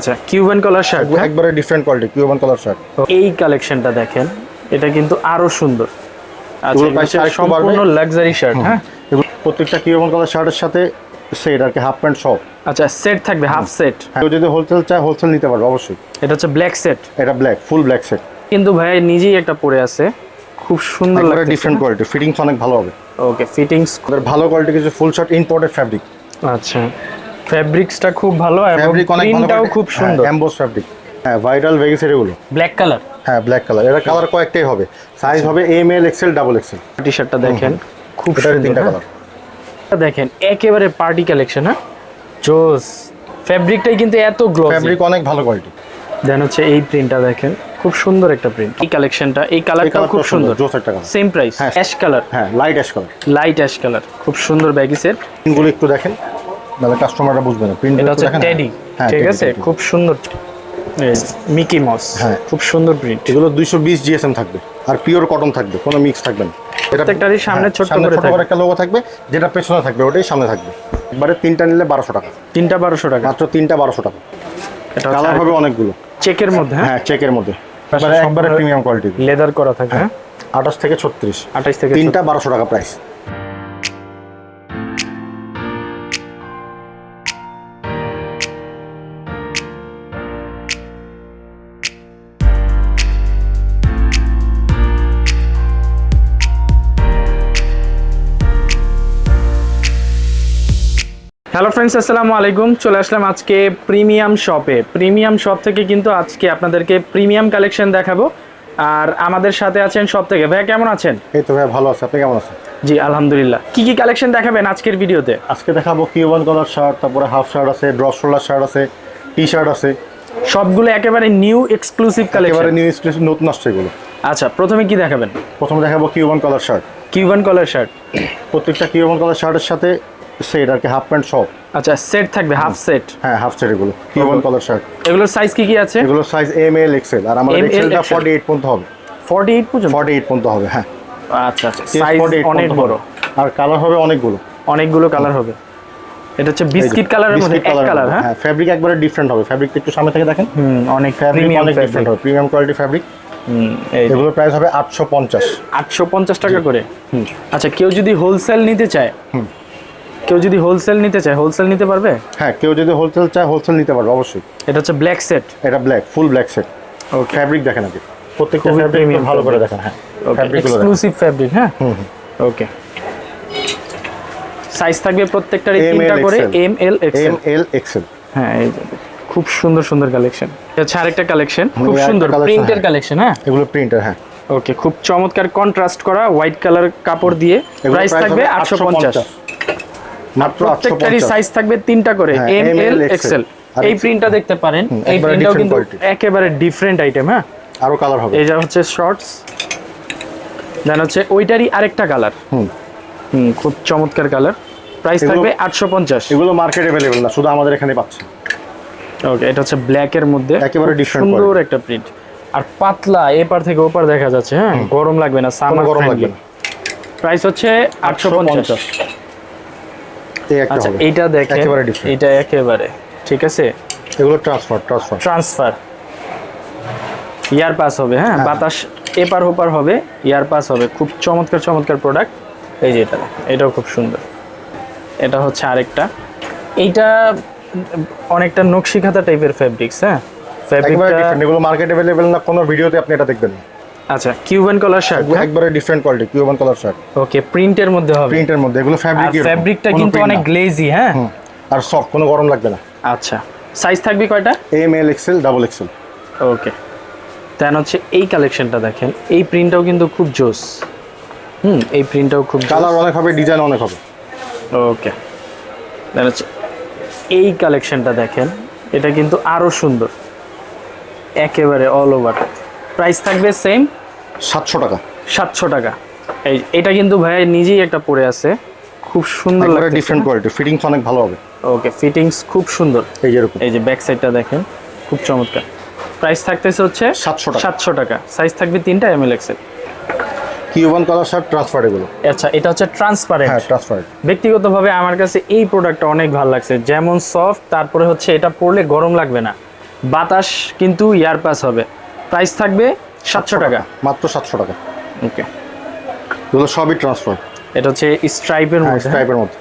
আচ্ছা Cuban collar shirt একবারে different quality Cuban colour shirt এই কালেকশনটা দেখেন এটা কিন্তু আরও সুন্দর। আচ্ছা সম্পূর্ণ লাক্সারি শার্ট হ্যাঁ? প্রত্যেকটা কিউবান কালার শার্টের সাথে সেট আর কি হাফ প্যান্ট সব। আচ্ছা সেট থাকবে হাফ সেট কেউ যদি হোলসেল চায় হোলসেল নিতে পারবে অবশ্যই। এটা হচ্ছে ব্ল্যাক সেট এটা ব্ল্যাক ফুল ব্ল্যাক সেট কিন্তু ভাই নিজেই একটা পরে আছে। খুব সুন্দর লাগছে ডিফারেন্ট কোয়ালিটি ফিটিংস অনেক ভালো হবে। ওকে ফিটিংস ভালো কোয়ালিটি কিছু ফুল শার্ট ইম্পোর্টেড ফ্যাব্রিক আচ্ছা। ফ্যাব্রিক্সটা খুব ভালো এবং প্রিন্টটাও খুব সুন্দর। এমবোস ফ্যাব্রিক হ্যাঁ ভাইরাল ভেগেসের এগুলো। ব্ল্যাক কালার হ্যাঁ ব্ল্যাক কালার এটা কালার কয়েকটাই হবে। সাইজ হবে M L XL double XL T শার্টটা দেখেন। খুব সুন্দর তিনটা হ্যাঁ? কালার এটা দেখেন একেবারে পার্টি কালেকশন হ্যাঁ। জোস ফ্যাব্রিকটাই কিন্তু এত গ্লোসি ফ্যাব্রিক অনেক ভালো কোয়ালিটি দেন হচ্ছে এই প্রিন্টটা দেখেন খুব সুন্দর একটা প্রিন্ট এই কালেকশনটা এই কালারটাও খুব সুন্দর জোস একটা কালার সেম প্রাইস হ্যাঁ। অ্যাশ কালার হ্যাঁ light ash colour light ash colour খুব সুন্দর ব্যাগি সেট প্রিন্টগুলো একটু দেখেন। তাহলে কাস্টমাররা বুঝবে না। প্রিন্ট এটা হচ্ছে টেডি হ্যাঁ ঠিক আছে? খুব সুন্দর মিকি মাউস হ্যাঁ। খুব সুন্দর প্রিন্ট এগুলো দুইশো বিশ জিএসএম থাকবে। আর পিওর কটন থাকবে কোনো মিক্স থাকবে না। এটা প্রত্যেকটারই সামনে হ্যাঁ, সামনে করে থাকবে। একটা লোগো থাকবে যেটা পেছনে থাকবে ওটাই সামনে থাকবে। একবারে তিনটা নিলে বারোশো টাকা। তিনটা বারোশো টাকা। মাত্র তিনটা বারোশো টাকা। এটা কালার হবে অনেকগুলো। চেকের মধ্যে হ্যাঁ? হ্যাঁ চেকের মধ্যে। পাশে একবারে প্রিমিয়াম কোয়ালিটি লেদার করা থাকে হ্যাঁ। আঠাশ থেকে ছত্রিশ। আঠাইশ থেকে তিনটা বারোশো টাকা প্রাইস হ্যালো ফ্রেন্ডস আসসালামু আলাইকুম। চলে আসলাম আজকে প্রিমিয়াম শপে প্রিমিয়াম শপ থেকে কিন্তু আজকে আপনাদেরকে প্রিমিয়াম কালেকশন দেখাবো। আর আমাদের সাথে আছেন সব থেকে। ভাইয়া কেমন আছেন? এই তো ভাই ভালো আছে। আপনি কেমন আছেন? জি আলহামদুলিল্লাহ। কি কি কালেকশন দেখাবেন আজকের ভিডিওতে? আজকে দেখাবো কিউবান কালার শার্ট তারপরে হাফ শার্ট আছে ড্রস শোল্ডার শার্ট আছে টি শার্ট আছে। সবগুলো একেবারে নিউ এক্সক্লুসিভ কালেকশন একেবারে নিউ এক্সক্লুসিভ নতুন আসছে এগুলো। আচ্ছা প্রথমে কি দেখাবেন? প্রথমে দেখাবো Cuban colour shirt Cuban collar shirt প্রত্যেকটা কিউবান কালার শার্টের সাথে সেট আর কি হাফ প্যান্ট সব। আচ্ছা সেট থাকবে হাফ সেট হ্যাঁ হাফ সেট এগুলো কিউবান কালার শার্ট এগুলোর সাইজ কি কি আছে? এগুলোর সাইজ এম এল এক্সেল আর আমাদের এক্সেলটা XL ফর্টি এইট পর্যন্ত হবে। 48 পর্যন্ত? ফর্টি এইট পর্যন্ত হবে হ্যাঁ। আচ্ছা আচ্ছা সাইজ অনেক বড়। আর কালার হবে অনেকগুলো। অনেকগুলো কালার হবে। এটা হচ্ছে বিস্কিট কালারের মধ্যে এক কালার হ্যাঁ? ফ্যাব্রিক একবারে ডিফারেন্ট হবে। ফ্যাব্রিক একটু সামনে থেকে দেখেন। হুম অনেক ফ্যাব্রিক অনেক ডিফারেন্ট হবে। প্রিমিয়াম কোয়ালিটি ফ্যাব্রিক এগুলোর প্রাইস হবে আটশো পঞ্চাশ। আটশো পঞ্চাশ টাকা করে? হুম। আচ্ছা কেউ যদি হোলসেল নিতে চায় হুম। কেউ যদি হোলসেল নিতে চায় হোলসেল নিতে পারবে? হ্যাঁ কেউ যদি হোলসেল চায় হোলসেল নিতে পারবে অবশ্যই। এটা হচ্ছে ব্ল্যাক সেট এটা black full black set fabric দেখেন আগে। প্রত্যেকটা ফ্যাব্রিক ভালো করে দেখেন হ্যাঁ এক্সক্লুসিভ ফ্যাব্রিক হ্যাঁ? ওকে সাইজ থাকবে প্রত্যেকটার তিনটা করে M L XL M L XL হ্যাঁ এই খুব সুন্দর সুন্দর কালেকশন এটা হচ্ছে আরেকটা কালেকশন খুব সুন্দর প্রিন্টের হ্যাঁ। কালেকশন হ্যাঁ? এগুলো প্রিন্টার হ্যাঁ। ওকে খুব চমৎকার কন্ট্রাস্ট করা হোয়াইট কালার কাপড় দিয়ে। প্রাইস থাকবে আটশো পঞ্চাশ। মাত্র প্রত্যেকটারই সাইজ থাকবে তিনটা করে এম এল এক্সেল এই প্রিন্টটা দেখতে পারেন। এই প্রিন্টটাও কিন্তু একেবারে ডিফারেন্ট আইটেম হ্যাঁ? আরও কালার হবে। এই যা হচ্ছে শর্টস দেন হচ্ছে ওইটারই আরেকটা কালার হুম। হুম খুব চমৎকার কালার প্রাইস থাকবে আটশো পঞ্চাশ। এগুলো মার্কেট অ্যাভেলেবেল না শুধু আমাদের এখানে পাচ্ছেন ওকে এটা হচ্ছে ব্ল্যাক এর মধ্যে। একেবারে different সুন্দর একটা প্রিন্ট আর পাতলা এপার থেকে ওপার দেখা যাচ্ছে হ্যাঁ? গরম লাগবে না সামার গরম লাগবে। প্রাইস হচ্ছে আটশো পঞ্চাশ। এই একটা আচ্ছা দেখেন একেবারে এটা একেবারে ঠিক আছে? এগুলো ট্রান্সফার ট্রান্সফার ট্রান্সফার ইয়ার পাস হবে হ্যাঁ? বাতাস এপার ওপার হবে ইয়ার পাস হবে। খুব চমৎকার চমৎকার প্রোডাক্ট এই যে এটা এটাও খুব সুন্দর। এটা হচ্ছে আরেকটা। এইটা অনেকটা নকশি খাতা টাইপের ফেব্রিক্স হ্যাঁ? একেবারে এগুলো মার্কেট অ্যাভেলেবেল না কোনো ভিডিওতে আপনি এটা দেখবেন না। আচ্ছা কিউবান কলার শার্ট একবারে different quality Cuban colour shirt okay প্রিন্টের মধ্যে হবে। প্রিন্টের মধ্যে এগুলো আর ফ্যাব্রিক ফ্যাব্রিকটা কিন্তু অনেক গ্লেজি হ্যাঁ? আর সফট কোনো গরম লাগবে না। আচ্ছা সাইজ থাকবে কয়টা? M L XL double XL okay then হচ্ছে এই কালেকশনটা দেখেন এই প্রিন্টটাও কিন্তু খুব জোস। হুম এই প্রিন্টটাও খুব কালার অনেক হবে ডিজাইন অনেক হবে। ওকে দেন হচ্ছে এই কালেকশনটা দেখেন এটা কিন্তু আরও সুন্দর। একেবারে অল ওভার প্রাইস থাকবে সেম সাতশো টাকা। সাতশো টাকা। এই এটা কিন্তু ভাই নিজেই একটা পরে আছে। খুব সুন্দর লাগছে ডিফারেন্ট কোয়ালিটি ফিটিংস অনেক ভালো হবে। ওকে ফিটিংস খুব সুন্দর। এই যেরকম এই যে ব্যাক সাইডটা দেখেন খুব চমৎকার। প্রাইস থাকতেছে হচ্ছে 700 টাকা। সাতশো টাকা। সাইজ থাকবে তিনটা M L XL Cuban colour shirt transfer এগুলো। আচ্ছা এটা হচ্ছে ট্রান্সপারেন্ট হ্যাঁ ট্রান্সফার ব্যক্তিগতভাবে আমার কাছে এই প্রোডাক্টটা অনেক ভালো লাগছে। যেমন সফট তারপরে হচ্ছে এটা পরলে গরম লাগবে না। বাতাস কিন্তু ইয়ার পাস হবে। প্রাইস থাকবে সাতশো টাকা। মাত্র সাতশো টাকা। ওকে এগুলো সবই ট্রান্সফার এটা হচ্ছে স্ট্রাইপের মধ্যে স্ট্রাইপের মধ্যে।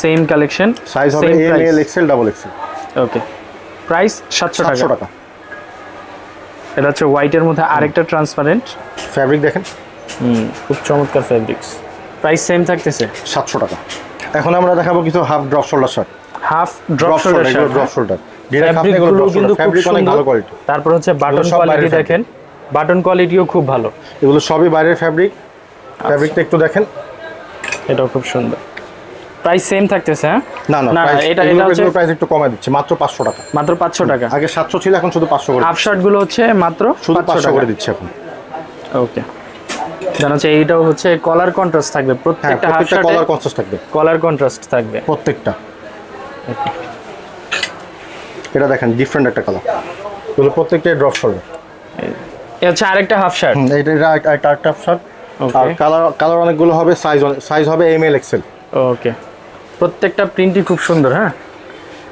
সেম কালেকশন সাইজ হবে M L XL double XL okay price সাতশো টাকা। টাকা। এটা হচ্ছে হোয়াইটের মধ্যে আরেকটা ট্রান্সপারেন্ট ফ্যাব্রিক দেখেন। হুম খুব চমৎকার ফেব্রিক্স প্রাইস সেম থাকতেছে। সাতশো টাকা। এখন আমরা দেখাবো কিছু half drop shoulder shirt half drop shoulder drop shoulder কিন্তু খুব সুন্দর ভালো কোয়ালিটি তারপর হচ্ছে বাটন কোয়ালিটি দেখেন। বাটন কোয়ালিটিও খুব ভালো। এগুলো সবই বাইরের ফ্যাব্রিক ফ্যাব্রিকটা একটু দেখেন। এটাও খুব সুন্দর। প্রাইস সেম থাকতেছে হ্যাঁ? না না না এটা এটা হচ্ছে প্রাইস একটু কমে দিচ্ছে মাত্র পাঁচশো টাকা। মাত্র পাঁচশো টাকা। আগে সাতশো ছিল এখন শুধু পাঁচশো করে হাফ শার্টগুলো হচ্ছে মাত্র শুধু পাঁচশো পাঁচশো টাকা। করে দিচ্ছে এখন। ওকে জানা হচ্ছে এইটাও হচ্ছে কলার কন্ট্রাস্ট থাকবে হ্যাঁ প্রত্যেকটা হাফ শার্টে কলার কনসেস থাকবে। কলার কন্ট্রাস্ট থাকবে। প্রত্যেকটা। এটা দেখেন ডিফারেন্ট একটা কালার এগুলো প্রত্যেকটাই ড্রপ শোল্ডার এ হচ্ছে আরেকটা হাফ শার্ট এটা একটা- একটা শার্ট আর কালার কালার অনেকগুলো হবে সাইজ সাইজ হবে এম এল এক্সেল ওকে প্রত্যেকটা প্রিন্টই খুব সুন্দর হ্যাঁ?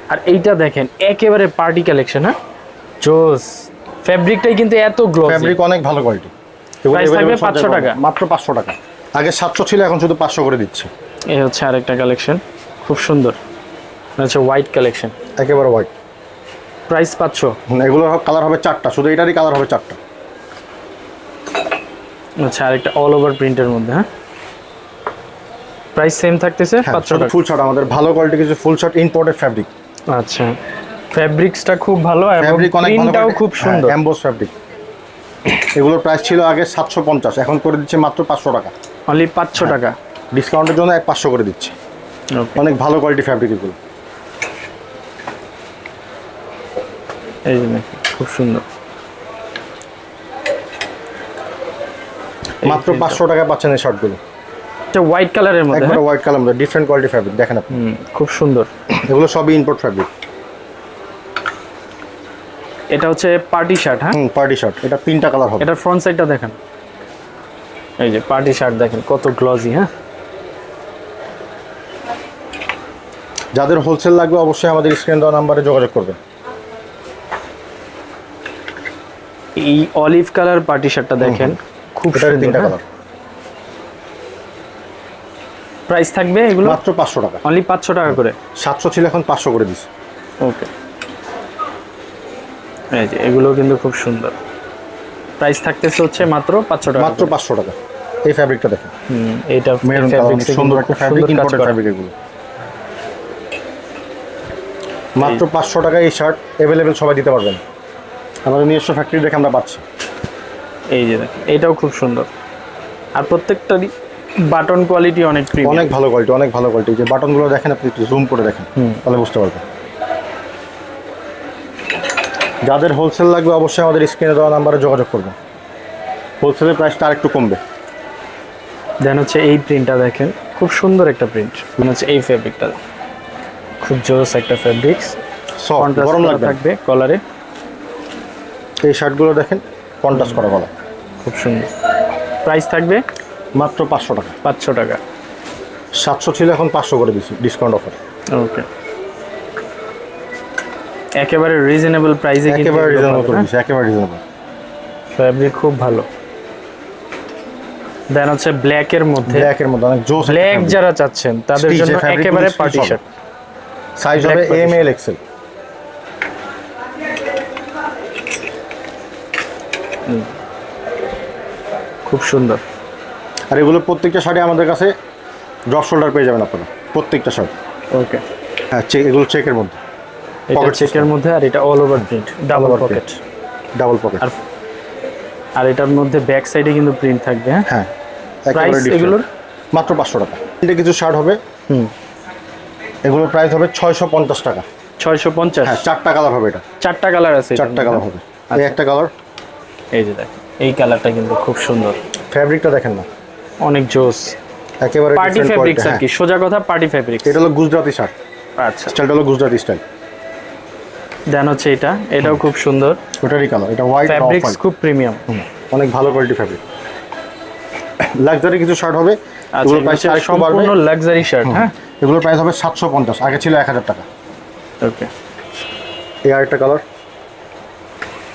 আর এইটা দেখেন একেবারে পার্টি কালেকশন হ্যাঁ? জোস। ফ্যাব্রিকটাই কিন্তু এত গ্লোসি ফ্যাব্রিক অনেক ভালো কোয়ালিটি 500 টাকা। মাত্র পাঁচশো টাকা। আগে সাতশো ছিল এখন শুধু পাঁচশো করে দিচ্ছে। এই হচ্ছে আরেকটা কালেকশন খুব সুন্দর। হচ্ছে হোয়াইট কালেকশন একেবারে হোয়াইট প্রাইস পাচ্ছ এগুলোর কালার হবে চারটা। শুধু এটারই কালার হবে চারটা। আচ্ছা আরেকটা অল ওভার প্রিন্টের মধ্যে হ্যাঁ? প্রাইস সেম থাকতেছে পাঁচশো টাকা। ফুল শার্ট আমাদের ভালো কোয়ালিটি কিছু ফুল শার্ট ইম্পোর্টেড ফ্যাব্রিক আচ্ছা ফ্যাব্রিক্সটা খুব ভালো এবং প্রিন্টটাও খুব সুন্দর। এমবোস ফ্যাব্রিক এগুলোর প্রাইস ছিল আগে সাতশো পঞ্চাশ এখন করে দিচ্ছে মাত্র পাঁচশো টাকা। অনলি পাঁচশো হ্যাঁ। টাকা। ডিসকাউন্টের জন্য এক পাঁচশো করে দিচ্ছে। অনেক ভালো কোয়ালিটি ফ্যাব্রিক এগুলো। এই যে খুব সুন্দর। মাত্র পাঁচশো টাকা পাচ্ছেন এই শার্টগুলো এটা হোয়াইট কালারের মধ্যে একবারে হ্যাঁ? White colour different quality fabric দেখেন আপনি। খুব সুন্দর। এগুলো সবই ইম্পোর্ট ফ্যাব্রিক এটা হচ্ছে পার্টি শার্ট হ্যাঁ? পার্টি শার্ট এটা তিনটা কালার হবে। এটার ফ্রন্ট সাইডটা দেখেন। এই যে পার্টি শার্ট দেখেন কত গ্লজি হ্যাঁ? যাদের হোলসেল লাগবে অবশ্যই আমাদের স্ক্রিন দেওয়া নাম্বারে যোগাযোগ করবেন। এই অলিভ কালার পার্টি শার্টটা দেখেন। খুব এটার তিনটা কালার প্রাইস থাকবে এগুলো? মাত্র পাঁচশো টাকা। অনলি পাঁচশো টাকা করে? সাতশো ছিল এখন পাঁচশো করে দিচ্ছে ওকে এই যে এগুলো কিন্তু খুব সুন্দর। প্রাইস থাকতেছে হচ্ছে মাত্র পাঁচশো টাকা মাত্র পাঁচশো টাকা। এই ফ্যাব্রিকটা দেখেন। হুম, মেরুন fabrics সুন্দর একটা ফ্যাব্রিক ইম্পোর্টেড করা। ফ্যাব্রিক এগুলো। মাত্র পাঁচশো টাকা এই শার্ট অ্যাভেলেবেল সবাই দিতে পারবেন। আমাদের নিজস্ব ফ্যাক্টরি দেখে আমরা পাচ্ছি। এই যে দেখেন এটাও খুব সুন্দর। আর প্রত্যেকটারই বাটন কোয়ালিটি অনেক প্রিমিয়াম অনেক ভালো কোয়ালিটি অনেক ভালো কোয়ালিটি যে বাটনগুলো দেখেন আপনি একটু জুম করে দেখেন তাহলে বুঝতে পারবেন। যাদের হোলসেল লাগবে অবশ্যই আমাদের স্ক্রিনে দেওয়া নাম্বারে যোগাযোগ করবেন। হোলসেলের প্রাইসটা আরেকটু কমবে। দেন হচ্ছে এই প্রিন্টটা দেখেন খুব সুন্দর একটা প্রিন্ট মানে হচ্ছে এই ফেব্রিকটা খুব জোস একটা ফেব্রিক্স সফট গরম লাগবে থাকবে কলারে এই শার্টগুলো দেখেন কন্ট্রাস্ট করা গলা খুব সুন্দর। প্রাইস থাকবে? মাত্র পাঁচশো টাকা। পাঁচশো টাকা। সাতশো ছিল এখন পাঁচশো করে দিচ্ছি ডিসকাউন্ট অফার ওকে একেবারে রিজনেবল প্রাইসে একেবারে রিজনেবল করে দিচ্ছি একেবারে রিজনেবল ফেব্রিক খুব ভালো। দেন হচ্ছে ব্ল্যাক এর মধ্যে ব্ল্যাকের মধ্যে অনেক জোস ব্ল্যাক যারা চাচ্ছেন তাদের জন্য একেবারে পার্টি শার্ট সাইজ হবে এম এল এক্সেল খুব সুন্দর। আর এগুলো প্রত্যেকটা শার্টে আমাদের কাছে ড্রপ শোল্ডার পেয়ে যাবেন আপনারা প্রত্যেকটা শার্ট ওকে। হ্যাঁ চেক এগুলো চেকের মধ্যে। পকেট চেকের মধ্যে আর এটা all over print double pocket double pocket আর আর এটার মধ্যে ব্যাক সাইডে কিন্তু প্রিন্ট থাকবে হ্যাঁ? হ্যাঁ প্রাইস একেবারে এগুলোর? মাত্র পাঁচশো টাকা। এটা কিছু শার্ট হবে। হুম। এগুলোর প্রাইস হবে ছয়শো পঞ্চাশ টাকা। ছয়শো পঞ্চাশ? হ্যাঁ চারটা কালার হবে এটা। চারটা কালার আছে চারটা কালার হবে। এই একটা কালার এই যে দেখেন। এই কালারটা কিন্তু খুব সুন্দর। ফ্যাব্রিকটা দেখেন না। অনেক জোস। একেবারে পার্টি ফেব্রিক্স আর কি। সোজা কথা পার্টি হ্যাঁ। এটা হলো গুজরাটি শার্ট। আচ্ছা। স্টাইলটা হলো গুজরাটি স্টাইল। দেন হচ্ছে এটা। এটাও খুব সুন্দর। ওটারই কালার এটা হোয়াইট ফ্যাব্রিক্স খুব প্রিমিয়াম অনেক ভালো কোয়ালিটি ফ্যাব্রিক লাক্সারি কিছু শার্ট হবে। আচ্ছা এগুলোর প্রাইস সম্পূর্ণ লাক্সারি শার্ট হ্যাঁ? এগুলোর প্রাইস হবে সাতশো পঞ্চাশ। আগে ছিল এক হাজার টাকা। ওকে এই আরেকটা কালার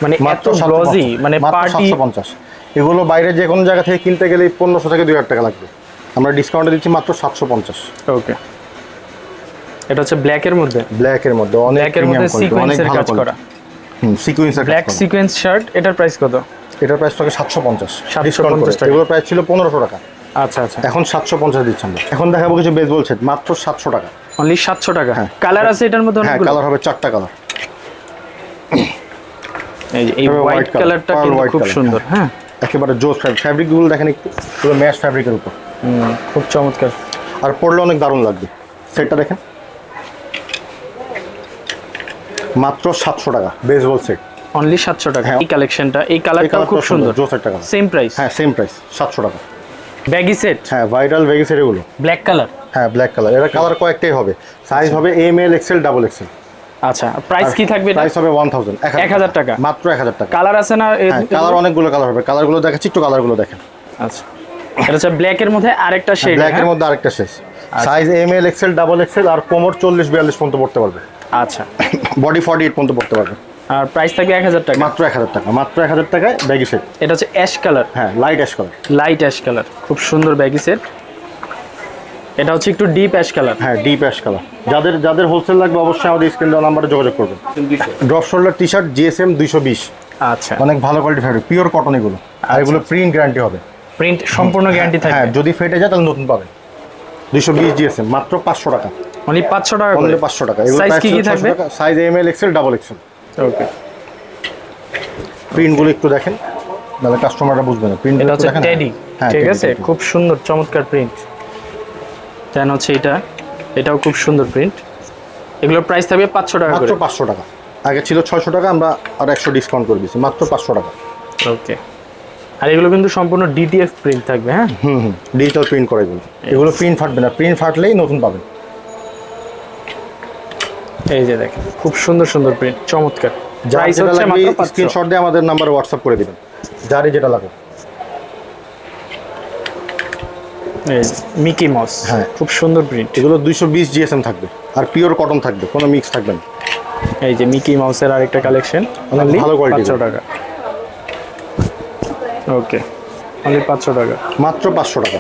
মানে এত গ্লজি মানে পার্টি সাতশো পঞ্চাশ। এগুলো বাইরে যে কোনো জায়গা থেকে কিনতে গেলে পনেরোশো থেকে দুই হাজার টাকা লাগবে। আমরা ডিসকাউন্টে দিচ্ছি মাত্র সাতশো পঞ্চাশ। ওকে এটা হচ্ছে ব্ল্যাকের মধ্যে? ব্ল্যাকের মধ্যে অনেক ব্ল্যাকের মধ্যে সিকোয়েন্সের কাজ করা। সিকোয়েন্সের ব্ল্যাক সিকোয়েন্স শার্ট এটার প্রাইস কত? এটার প্রাইস থাকে সাতশো পঞ্চাশ। 750 টাকা। এগুলো প্রাইস ছিল পনেরোশো টাকা। আচ্ছা আচ্ছা। এখন সাতশো পঞ্চাশ দিচ্ছি আমরা। এখন দেখাবো কিছু বেসবল সেট মাত্র সাতশো টাকা। অনলি সাতশো টাকা? হ্যাঁ। কালার আছে এটার মধ্যে হ্যাঁ কালার হবে চারটা কালার এই এই হোয়াইট কালারটা কিন্তু খুব সুন্দর হ্যাঁ। একেবারে জোস ফ্যাব্রিক ফ্যাব্রিকগুলো দেখেন একটু পুরো ম্যাশ ফ্যাব্রিকের উপর। খুব চমৎকার। আর পরলে অনেক দারুণ লাগবে। সেটটা দেখেন। মাত্র সাতশো টাকা বেসবল সেট অনলি সাতশো টাকা হ্যাঁ। এই কালেকশনটা এই কালারটা খুব সুন্দর জোস একটা কালার সেম প্রাইস হ্যাঁ সেম প্রাইস সাতশো টাকা। ব্যাগি সেট হ্যাঁ ভাইরাল ভেগি সেট এগুলো ব্ল্যাক কালার হ্যাঁ ব্ল্যাক কালার এটা কালার কয়েকটাই হবে। সাইজ হবে M L XL double XL আচ্ছা প্রাইস কি থাকবে প্রাইস হবে ওয়ান থাউজেন্ড 1000 টাকা। মাত্র এক হাজার টাকা। কালার আছে না হ্যাঁ কালার অনেকগুলো কালার হবে। কালারগুলো দেখাচ্ছি একটু কালারগুলো দেখেন। আচ্ছা এটা হচ্ছে ব্ল্যাকের মধ্যে আরেকটা শেড ব্ল্যাকের মধ্যে আরেকটা শেষ size M L XL double XL আর কোমর চল্লিশ বিয়াল্লিশ পর্যন্ত পড়তে পারবে। আচ্ছা। বডি ফর্টি এইট পর্যন্ত পড়তে পারবে। আর প্রাইস থাকবে এক হাজার টাকা। মাত্র এক হাজার টাকা মাত্র এক হাজার টাকায় ব্যাগি সেট এটা হচ্ছে অ্যাশ কালার হ্যাঁ light ash colour light ash colour খুব সুন্দর ব্যাগি সেট এটা হচ্ছে একটু ডিপ অ্যাশ কালার হ্যাঁ ডিপ অ্যাশ কালার যাদের যাদের হোলসেল লাগবে অবশ্যই আমাদের স্ক্রিন দেওয়া নাম্বারে যোগাযোগ করবেন। Drop shoulder T shirt GSM দুইশো বিশ। আচ্ছা। অনেক ভালো কোয়ালিটি ফ্যাব্রিক পিওর কটন এগুলো। আর এগুলো প্রিন্ট গ্যারান্টি হবে। প্রিন্ট সম্পূর্ণ গ্যারান্টি হ্যাঁ যদি ফেটে যায় তাহলে নতুন পাবেন। দুইশো বিশ জিএসএম মাত্র পাঁচশো টাকা। অনলি পাঁচশো টাকা অনলি পাঁচশো টাকা। এগুলো সাইজ কি কি থাকবে? Size M L XL double XL okay প্রিন্টগুলো একটু দেখেন। তাহলে কাস্টমাররা বুঝবে না। প্রিন্ট এটা হচ্ছে টেডি হ্যাঁ ঠিক আছে খুব সুন্দর চমৎকার প্রিন্ট দেন হচ্ছে এটা। এটাও খুব সুন্দর প্রিন্ট এগুলোর প্রাইস থাকবে পাঁচশো টাকা মাত্র পাঁচশো টাকা। আগে ছিল ছয়শো টাকা আমরা আর একশো ডিসকাউন্ট করে দিচ্ছি মাত্র পাঁচশো টাকা। ওকে আর এগুলো কিন্তু সম্পূর্ণ ডিটিএফ প্রিন্ট থাকবে হ্যাঁ? হুম হুম। ডিজিটাল প্রিন্ট করে এগুলো এগুলো প্রিন্ট ফাটবে না। প্রিন্ট ফাটলেই নতুন পাবেন। এই যে দেখেন খুব সুন্দর সুন্দর প্রিন্ট চমৎকার। প্রাইস হচ্ছে মাত্র স্ক্রিনশট দিয়ে আমাদের নাম্বার হোয়াটসঅ্যাপ করে দিবেন। যারই যেটা লাগবে এই মিকি মাউস হ্যাঁ। খুব সুন্দর প্রিন্ট এগুলো দুইশো বিশ জিএসএম থাকবে আর পিওর কটন থাকবে কোনো মিক্স থাকবে না। এই যে মিকি মাউসের আরেকটা কালেকশন অনেক ভালো quality পাঁচশো টাকা। ওকে অনলি পাঁচশো টাকা। মাত্র পাঁচশো টাকা।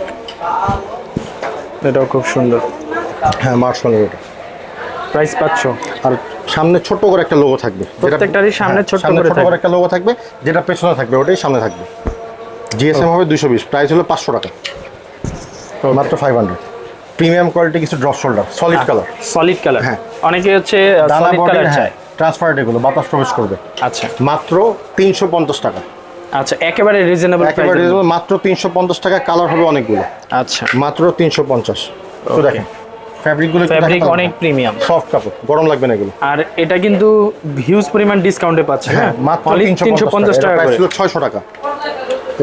এটাও খুব সুন্দর। হ্যাঁ মার্শাল এটা। প্রাইস পাঁচশো। আর সামনে ছোট করে একটা লোগো থাকবে যেটা- প্রত্যেকটারই সামনে হ্যাঁ, ছোট্ট করে ছোট করে একটা লোগো থাকবে যেটা পেছনে থাকবে ওটাই সামনে থাকবে। জিএসএম হবে দুশো বিশ প্রাইস হলো পাঁচশো টাকা। মাত্র ফাইভ হান্ড্রেড প্রিমিয়াম কোয়ালিটি কিছু drop shoulder solid colour solid colour হ্যাঁ। অনেকে হচ্ছে ডানা সলিড হ্যাঁ ট্রান্সপারেন্ট এগুলো বাতাস প্রবেশ করবে। আচ্ছা। মাত্র তিনশো পঞ্চাশ টাকা। আচ্ছা একেবারে রিজনেবল একেবারে reasonable, মাত্র তিনশো পঞ্চাশ টাকা কালার হবে অনেকগুলো। আচ্ছা। মাত্র তিনশো পঞ্চাশ। তো দেখেন ফ্যাব্রিকগুলো ফ্যাব্রিক অনেক প্রিমিয়াম সফট কাপড় গরম লাগবে না এগুলো। আর এটা কিন্তু হিউজ পরিমাণ ডিসকাউন্টে পাচ্ছে হ্যাঁ হ্যাঁ। মাত্র তিনশো পঞ্চাশ টাকা। ছিল ছয়শো টাকা।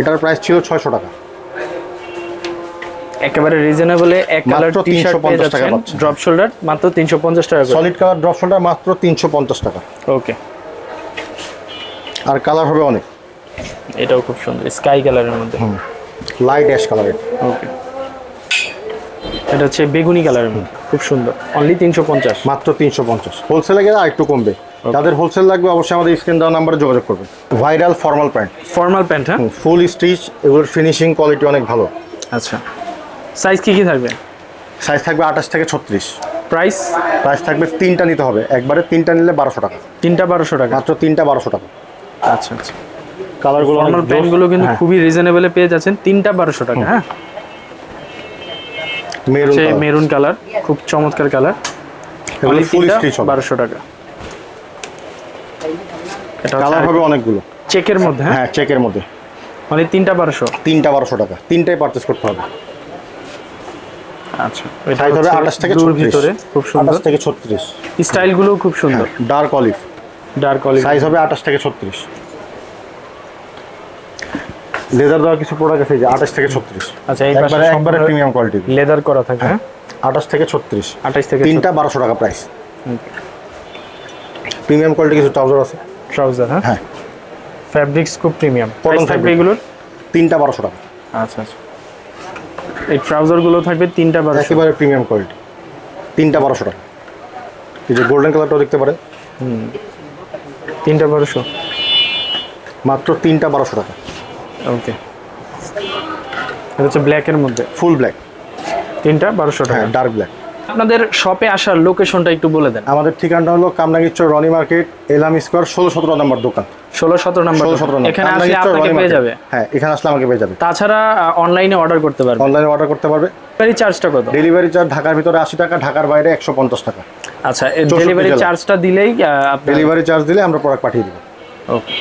এটার প্রাইস ছিল ছয়শো টাকা। একেবারে রিজনেবলে এক কালার টি শার্ট পেয়ে 350 যাচ্ছেন। ড্রপ শোল্ডার মাত্র তিনশো পঞ্চাশ টাকা করে। সলিড কালার ড্রপ শোল্ডার মাত্র তিনশো পঞ্চাশ টাকা। ওকে আর কালার হবে অনেক। এটাও খুব সুন্দর স্কাই কালারের মধ্যে। লাইট অ্যাশ কালার ওকে এটা হচ্ছে বেগুনি কালারের মধ্যে খুব সুন্দর। অনলি তিনশো পঞ্চাশ। মাত্র তিনশো পঞ্চাশ। হোলসেলে গেলে আর একটু কমবে। যাদের হোলসেল লাগবে অবশ্যই আমাদের স্ক্রিন দেওয়া নাম্বারে যোগাযোগ করবেন। Viral formal pant formal pant হ্যাঁ? ফুল স্টিচ এগুলোর ফিনিশিং কোয়ালিটি অনেক ভালো। আচ্ছা। সাইজ কি কি থাকবে? সাইজ থাকবে আঠাশ থেকে ছত্রিশ। প্রাইস? প্রাইস থাকবে তিনটা নিতে হবে। একবারে তিনটা নিলে বারোশো টাকা। তিনটা বারোশো টাকা। মাত্র তিনটা বারোশো টাকা। আচ্ছা আচ্ছা। কালারগুলো ফর্মাল প্যান্টগুলো কিন্তু খুবই রিজনেবলে পেয়ে যাচ্ছেন। তিনটা বারোশো টাকা হ্যাঁ? মেরুন মেরুন কালার খুব চমৎকার কালার এগুলো ফুল স্টিচ হবে। বারোশো টাকা। এটা কালার হবে অনেকগুলো। চেকের মধ্যে হ্যাঁ? হ্যাঁ চেকের মধ্যে। মানে তিনটা বারোশো। তিনটা বারোশো টাকা। তিনটাই পারচেস করতে হবে। আচ্ছা। সাইজ হবে হচ্ছে আঠাশ থেকে ব্লুর ছত্রিশ। ভিতরে খুব সুন্দর। থেকে ছত্রিশ। স্টাইলগুলো খুব সুন্দর। Dark olive dark olive size হবে আঠাশ থেকে ছত্রিশ। লেদার দেওয়া কিছু প্রোডাক্ট আছে যে আঠাশ থেকে ছত্রিশ। আচ্ছা এই পাশে একবারে প্রিমিয়াম কোয়ালিটি লেদার করা থাকে হ্যাঁ আঠাশ থেকে ছত্রিশ। আঠাশ থেকে তিনটা বারোশো টাকা প্রাইস প্রিমিয়াম কোয়ালিটি কিছু ট্রাউজার আছে? ট্রাউজার হ্যাঁ? হ্যাঁ। ফ্যাব্রিক্স খুব প্রিমিয়াম প্রাইস থাকবে তিনটা বারোশো টাকা। আচ্ছা আচ্ছা। এই ট্রাউজারগুলো থাকবে তিনটা বারোশো। একেবারে প্রিমিয়াম কোয়ালিটি তিনটা বারোশো টাকা। এই যে গোল্ডেন কালারটাও দেখতে পারেন। তিনটা বারোশো। মাত্র তিনটা বারোশো টাকা। ওকে এটা হচ্ছে ব্ল্যাকের মধ্যে। ফুল ব্ল্যাক তিনটা বারোশো টাকা। ডার্ক ব্ল্যাক আপনাদের শপে আসার লোকেশনটা একটু বলে দেন। আমাদের ঠিকানাটা হলো কামরাঙ্গীরচর রনি মার্কেট এলাম স্কোয়ার ষোলো সতেরো নম্বর দোকান। ষোলো সতেরো নম্বর এখানে আসলে আপনাকে পেয়ে যাবে। হ্যাঁ এখানে আসলে আমাকে পেয়ে যাবে। তাছাড়া অনলাইনে অর্ডার করতে পারবে অনলাইনে অর্ডার করতে পারবে। ডেলিভারি চার্জটা কত? ডেলিভারি চার্জ ঢাকার ভিতরে আশি টাকা ঢাকার বাইরে একশো পঞ্চাশ টাকা। আচ্ছা ডেলিভারি। চার্জটা দিলেই ডেলিভারি চার্জ দিলে আমরা প্রোডাক্ট পাঠিয়ে দিব। ওকে